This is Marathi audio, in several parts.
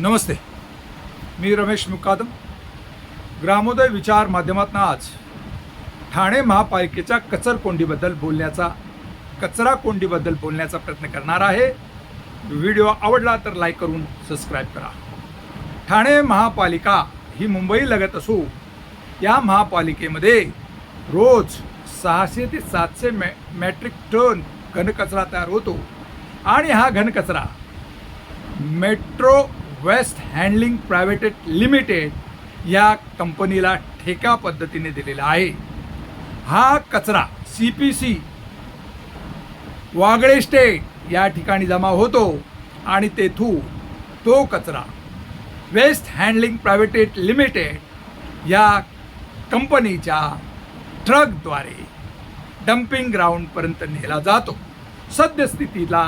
नमस्ते. मी रमेश मुकादम ग्रामोदय विचार माध्यमातून आज ठाणे महापालिकेच्या कचरकोंडीबद्दल बोलण्याचा कचरा कोंडीबद्दल बोलण्याचा प्रयत्न करणार आहे. व्हिडिओ आवडला तर लाईक करून सबस्क्राईब करा. ठाणे महापालिका ही मुंबई लगत असू या महापालिकेमध्ये रोज सहाशे ते सातशे मॅ मॅट्रिक टन घनकचरा तयार होतो. आणि हा घनकचरा metro waste handling private limited या कंपनीला ठेका पद्धतीने दिलेला आहे. हा कचरा C P C Wagle estate या ठिकाणी जमा होतो आणि तेथून तो कचरा वेस्ट हँडलिंग प्रायव्हेटेड लिमिटेड या कंपनीच्या ट्रकद्वारे डम्पिंग ग्राउंडपर्यंत नेला जातो. सद्यस्थितीला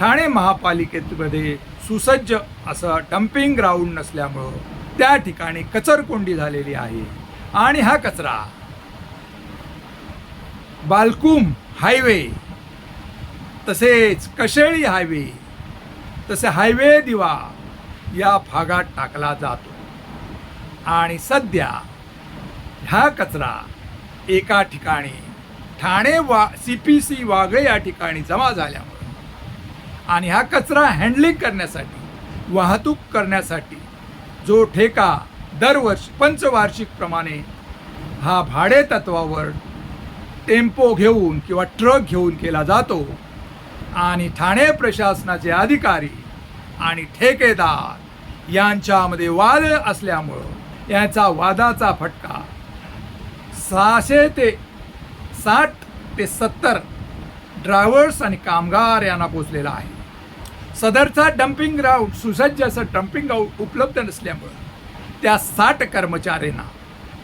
ठाणे महापालिकेमध्ये सुसज्ज असं डम्पिंग ग्राउंड नसल्यामुळं त्या ठिकाणी कचरकोंडी झालेली आहे. आणि हा कचरा बालकुम हायवे तसेच कशेळी हायवे तसे हायवे दिवा या भागात टाकला जातो. आणि सध्या ह्या कचरा एका ठिकाणी ठाणे वा सी पी सी वागळे या ठिकाणी जमा झाल्यामुळे आणि हा कचरा हँडलिंग करण्यासाठी वाहतूक करण्यासाठी जो ठेका दरवर्षी पंचवार्षिकप्रमाणे हा भाडे तत्वावर टेम्पो घेऊन किंवा ट्रक घेऊन केला जातो आणि ठाणे प्रशासनाचे अधिकारी आणि ठेकेदार यांच्यामध्ये वाद असल्यामुळं यांचा वादाचा फटका सहाशे ते साठ ते सत्तर ड्रायव्हर्स आणि कामगार यांना पोचलेला आहे. सदरचा डम्पिंग ग्राउंड सुसज्ज असं डम्पिंग ग्राउंड उपलब्ध नसल्यामुळं त्या साठ कर्मचाऱ्यांना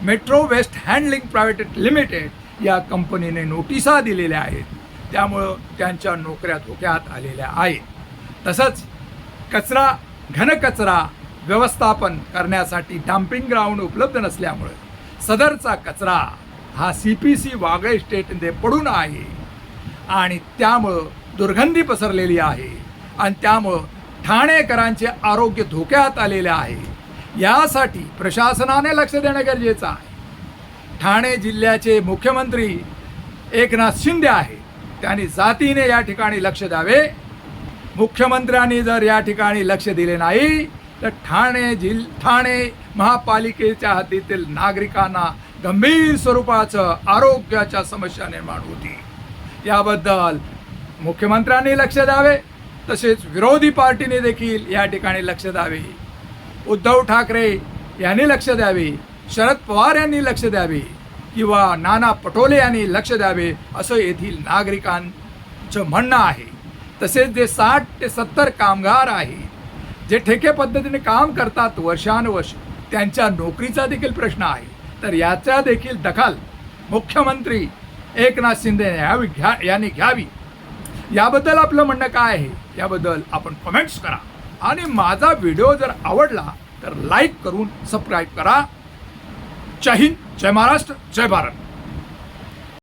metro waste handling private limited या कंपनीने नोटिसा दिलेल्या आहेत. त्यामुळं त्यांच्या नोकऱ्या धोक्यात आलेल्या आहेत. तसंच कचरा घनकचरा व्यवस्थापन करण्यासाठी डम्पिंग ग्राउंड उपलब्ध नसल्यामुळे सदरचा कचरा हा सी पी सी वागळे स्टेटमध्ये पडून आहे. आणि त्यामुळं दुर्गंधी पसरलेली आहे. आणि त्यामुळं ठाणेकरांचे आरोग्य धोक्यात आलेले आहे. यासाठी प्रशासनाने लक्ष देणं गरजेचं आहे. ठाणे जिल्ह्याचे मुख्यमंत्री एकनाथ शिंदे आहे त्यांनी जातीने या ठिकाणी लक्ष द्यावे. मुख्यमंत्र्यांनी जर या ठिकाणी लक्ष दिले नाही तर ठाणे जिल ठाणे महापालिकेच्या हद्दीतील नागरिकांना गंभीर स्वरूपाचं आरोग्याच्या समस्या निर्माण होती याबद्दल मुख्यमंत्र्यांनी लक्ष द्यावे. तसेच विरोधी पार्टीने देखील या ठिकाणी लक्ष द्यावे. उद्धव ठाकरे यांनी लक्ष द्यावे शरद पवार यांनी लक्ष द्यावे किंवा नाना पटोले यांनी लक्ष द्यावे असं येथील नागरिकांचं म्हणणं आहे. तसेच जे साठ ते सत्तर कामगार आहेत जे ठेके पद्धतीने काम करतात वर्षानुवर्ष त्यांच्या नोकरीचा देखील प्रश्न आहे. तर याचा देखील दखल मुख्यमंत्री एकनाथ शिंदे यावी घ्या यांनी घ्यावी. याबद्दल आपलं म्हणणं काय आहे? याबद्दल आपण कमेंट्स करा. आणि माझा व्हिडिओ जर आवडला तर लाईक करून सबस्क्राईब करा. जय हिंद जय महाराष्ट्र जय भारत.